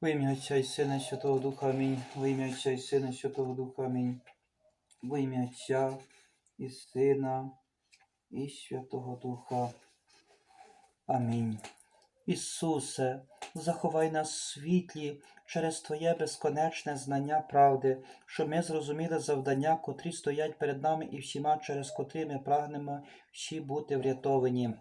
Во ім'я Отця і Сина Святого Духа Амінь. Во ім'я Отця і Сина Святого Духа Амінь. Во ім'я Отця і Сина і Святого Духа. Амінь. Ісусе, заховай нас в світлі через Твоє безконечне знання правди, щоб ми зрозуміли завдання, котрі стоять перед нами і всіма, через котрі ми прагнемо всі бути врятовані.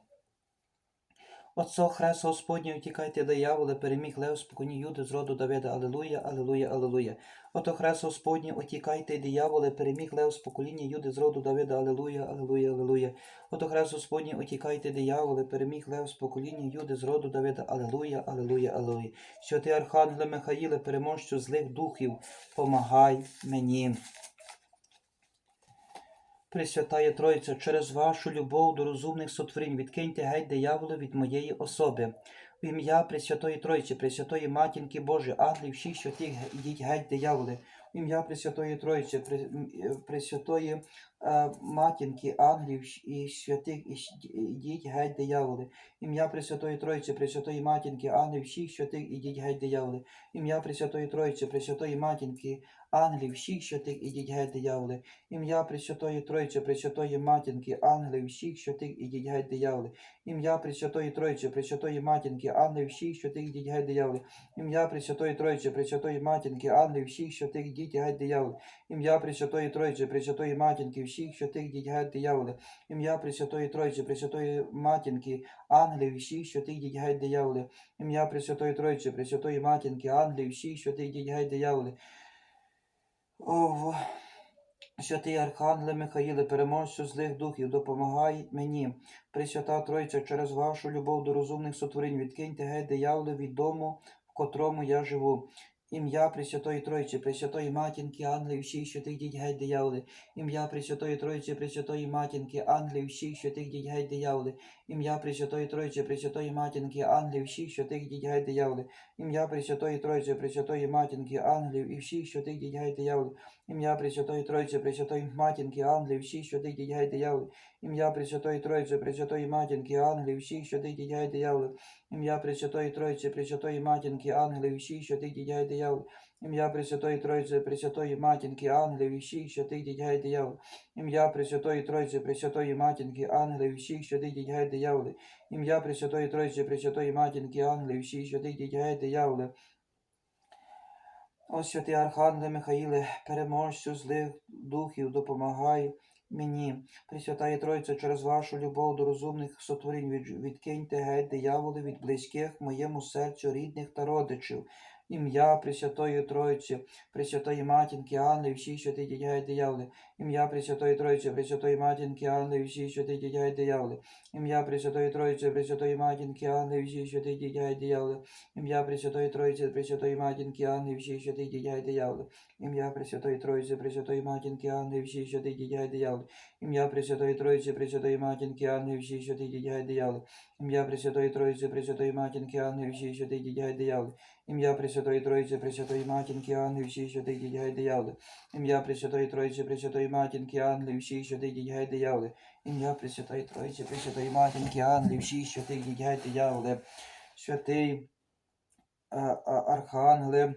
Отцо Хрест Господній, утікайте дияволе, переміг Лев споконі Юди з роду Давида. Алілуя, алілуя, алілуя. Ото Хрест Господній, утікайте дияволе, переміг Лев з покоління Юди з роду Давида. Алілуя, алілуя, алілуя. Ото Хрест Господній, утікайте дияволе, переміг Лев з покоління Юди з роду Давида. Алілуя, алілуя, алілуя. Святий Архангеле Михаїле, переможцю злих духів, помагай мені. Пресвятає Тройця, через вашу любов до розумних сотворінь відкиньте геть дияволу від моєї особи. В ім'я Пресвятої Тройці, Пресвятої Матінки Божої, ангелів всіх святих, йдіть геть дияволи. Ім'я Пресвятої м, е, Пресвятої е, Матінки, ангелів і святих, ідіть геть дияволи. Ім'я Пресвятої Тройці, Пресвятої Матінки, ангелів всіх святих, ідіть геть дияволи. Ім'я Пресвятої Тройці, Пресвятої Матінки, ангелів всіх святих, ідіть геть дияволи. Ім'я Пресвятої Тройці, Пресвятої Матінки, ангелів всіх святих, ідіть геть дияволи. Ім'я Пресвятої Тройці, Пресвятої Матінки, ангелів всіх святих, ідіть геть дияволи. Ім'я Пресвятої Тройці, Пресвятої Матінки, ангелів всіх святих, ідіть геть дияволи. Ім'я Пресвятої Тройці, Пресвятої Матінки, всіх святих, ідіть геть дияволи. Ім'я Пресвятої Тройці, Пресвятої Матінки, ангелів всіх святих, ідіть геть дияволи. Ім'я Пресвятої Тройці, Пресвятої Матінки, ангелів всіх святих, ідіть геть дияволи. О, Святий Архангеле Михаїле, переможцю злих духів, допомагай мені. Пресвята Тройця, через вашу любов до розумних сотворінь, відкиньте геть дияволи від дому, в котрому я живу. Ім'я Пресвятої Тройці, Пресвятої Матінки, ангелів всіх святих геть дияволи. Ім'я Пресвятої Тройці, Пресвятої Матінки, ангелів всіх святих діть геть дияволи. Ім'я Пресвятої Тройці, Пресвятої Матінки, ангелів всіх святих діть геть дияволи. Ім'я Пресвятої Тройці, Пресвятої Матінки, ангелів і всіх святих діть геть дияволи. Ім'я Пресвятої Тройці, Пресвятої Матінки, ангелів всіх святих діть геть дияволи. Ім'я Пресвятої Тройці, Пресвятої Матінки, ангелів всіх святих діть геть дияволи. Ім'я Пресвятої Тройці, Пресвятої Матінки, ангелів всіх святих діть геть дияволи. Ім'я Пресвятої Тройці, Пресвятої Матінки, ангелів всіх святих діть геть дияволи. Ім'я Пресвятої Тройці, Пресвятої Матінки, ангелів всіх святих діть геть дияволи. Ім'я Пресвятої Тройці, Пресвятої Матінки, ангелів всіх святих діть геть дияволи. О святий Архангеле Михаїле, переможцю злих духів, допомагай мені. Пресвятає Тройця, через вашу любов до розумних сотворінь відкиньте геть дияволи від близьких моєму серцю рідних та родичів. Ім'я Пресвятої Тройці, Пресвятої Матінки, Анни, всі святі дітей дияволи. Ім'я Пресвятої Тройці, Пресвятої Матінки, Анни, всі святі дітей дияволи. Ім'я Пресвятої Тройці, Пресвятої Матінки, Анни, всі святі дітей дияволи. Ім'я Пресвятої Тройці, Пресвятої Матінки, Анни, всі святі дітей дияволи. Ім'я Пресвятої Тройці, Пресвятої Матінки, Анни, всі святі дітей дияволи. Ім'я Пресвятої Тройці, Пресвятої Матінки, Анни, всі святі дітей дияволи. Ім'я Пресвятої Тройці, Пресвятої Матінки, Анни, всі святі дітей дияволи. Ім'я Пресвятої Тройці, Пресвятої Матінки, Анни, всі святі дітей дияволи. Ім'я Пресвятої Тройці, Пресвятої Матінки, Анни, всі святі дітей дияволи. Ім'я Пресвятої Тройці, Пресвятої Матінки, Анни, всі святі дітей дияволи. Святий а, а, Архангеле,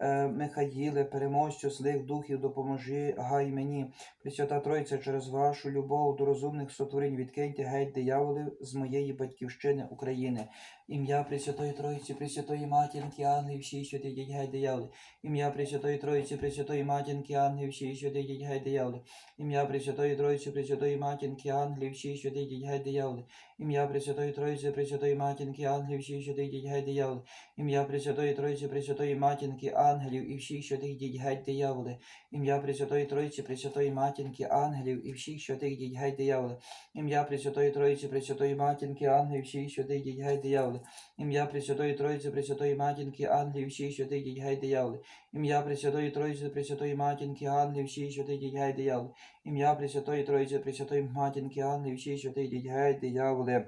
е, Михаїле, переможцю злих духів, допоможи гай мені. Пресвята Тройця, через вашу любов до розумних сотворінь відкиньте геть дияволи з моєї батьківщини України. Ім'я Пресвятої Тройці, Пресвятої Матінки, Ангел, всі святі діть геть дияволи. Ім'я Пресвятої Тройці, Пресвятої Матінки, Ангел, всі святі діть геть дияволи. Ім'я Пресвятої Тройці, Пресвятої Матінки, Ангел, всі святі діть геть дияволи. Ім'я Пресвятої Тройці, Пресвятої Матінки, Ангел, всі святі діть геть дияволи. Ім'я Пресвятої Тройці, Пресвятої Матінки, ангелів і всіх святих діть геть дияволи. Ім'я Пресвятої Тройці, Пресвятої Матінки, ангелів і всіх святих діть геть дияволи. Ім'я Пресвятої Тройці, Пресвятої Матінки, ангелів всіх святих діть геть дияволи. Ім'я Пресвятої Тройці, Пресвятої Матінки, ангелів всіх святих діть геть дияволи. Ім'я Пресвятої Тройці, Пресвятої Матінки, ангелів всіх святих діть геть дияволи. Ім'я Пресвятої Тройці, Пресвятої Матінки, ангелів всіх святих діть геть дияволи.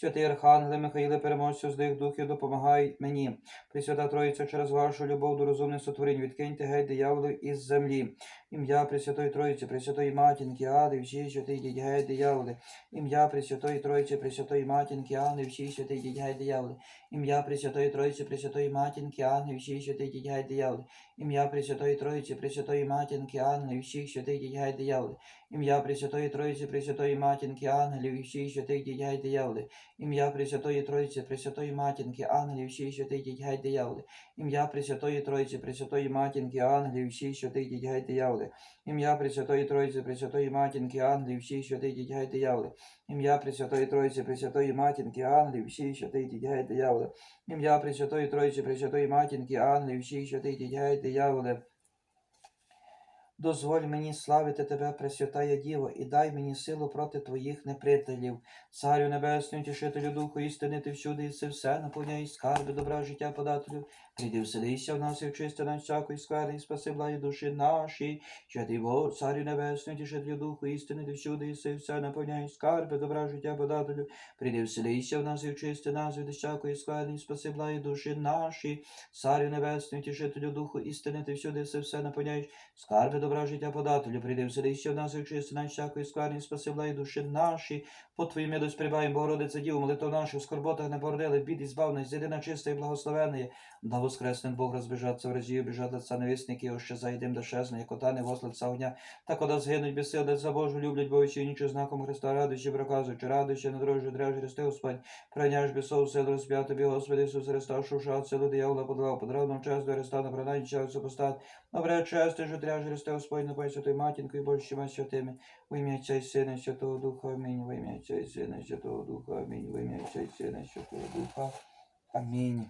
Святий Архангеле Михаїле, переможцю злих духів, допомагай мені. Пресвята Троїця, через вашу любов до розумних сотворінь, відкиньте геть дияволів із землі. Ім'я Пресвятої Троїці, Пресвятої Матінки, Ади, всі святий діть геть дияволи. Ім'я Пресвятої Троїці, Пресвятої Матінки, Анни, всі святий діть геть дияволи. ім'я Пресвятої Троїці, Пресвятої Матінки, ангелів, всіх святих дітей геть дияволи, ім'я Пресвятої Троїці, Пресвятої Матінки, ангелів, всіх святих дітей геть дияволи, ім'я Пресвятої Троїці, Пресвятої Матінки, ангелів, і всіх святих дітей геть дияволи, ім'я Пресвятої Троїці, Пресвятої Матінки, ангелів, всіх святих дітей геть дияволи, ім'я Пресвятої Троїці, Пресвятої Матінки, ангелів, всіх святих дітей геть дияволи, ім'я Пресвятої Тройці, Пресвятої Матінки, Англії, всі святий дітей геть дияволи, ім'я Пресвятої Тройці, Пресвятої Матінки, Англії, всі святий дітей геть дияволи, ім'я Пресвятої Тройці, Пресвятої Матінки, Англії, всі святий дітей геть дияволи. Дозволь мені славити Тебе, Пресвятая Діво, і дай мені силу проти Твоїх неприятелів. Царю Небесний, тішителю Духу, істини ти всюди, і все все, наповняй скарби, добра життя подателю. Прийди вселися в нас і вчисти нас всякої скверни, і спаси благі душі наші. Святий Бог, Царю Небесний, тішителю Духу, істини ти всюди, і все все, наповняй скарби, добра життя подателю. Прийди вселися в нас і вчисти нас від всякої скверни, і спаси благі душі наші. Царю Небесний, тішителю Духу, істини ти всюди, і все все, наповняй Скарби добра життя подателю, прийди вселися в нас вчисти нас всякої скверні, спаси благі душі наші. По Твоїй милості прибаємо, Богородице Діву, молитву нашу, в скорботах не породили, бід і збав нас, єдина чиста і благословенна. Да воскреснет Бог розбіжаться в разі, біжать лиця невисники, ось ще зайдем до шезна, як ота не вослиця огня. Так кода згинуть без сил, за Божу люблять, бо всі нічого знаком Христа, радуючи, проказуючи, радуючи, на дорожі, дряж, Христи, Господь, прийняш бісов, сил, розп'я тобі, Господи, Ісус Христа, шуша, силу диявола, подавав, подравном час до Христа, на пронайні час супостат, Добре, чести, що тряж Христе, Господь, святою матінкою, більшими святими, в ім'я Отця і Сина, Святого Духа, амінь, в ім'я Отця і Сина, Святого Духа, амінь, в ім'я Отця і Сина, Святого Духа, амінь.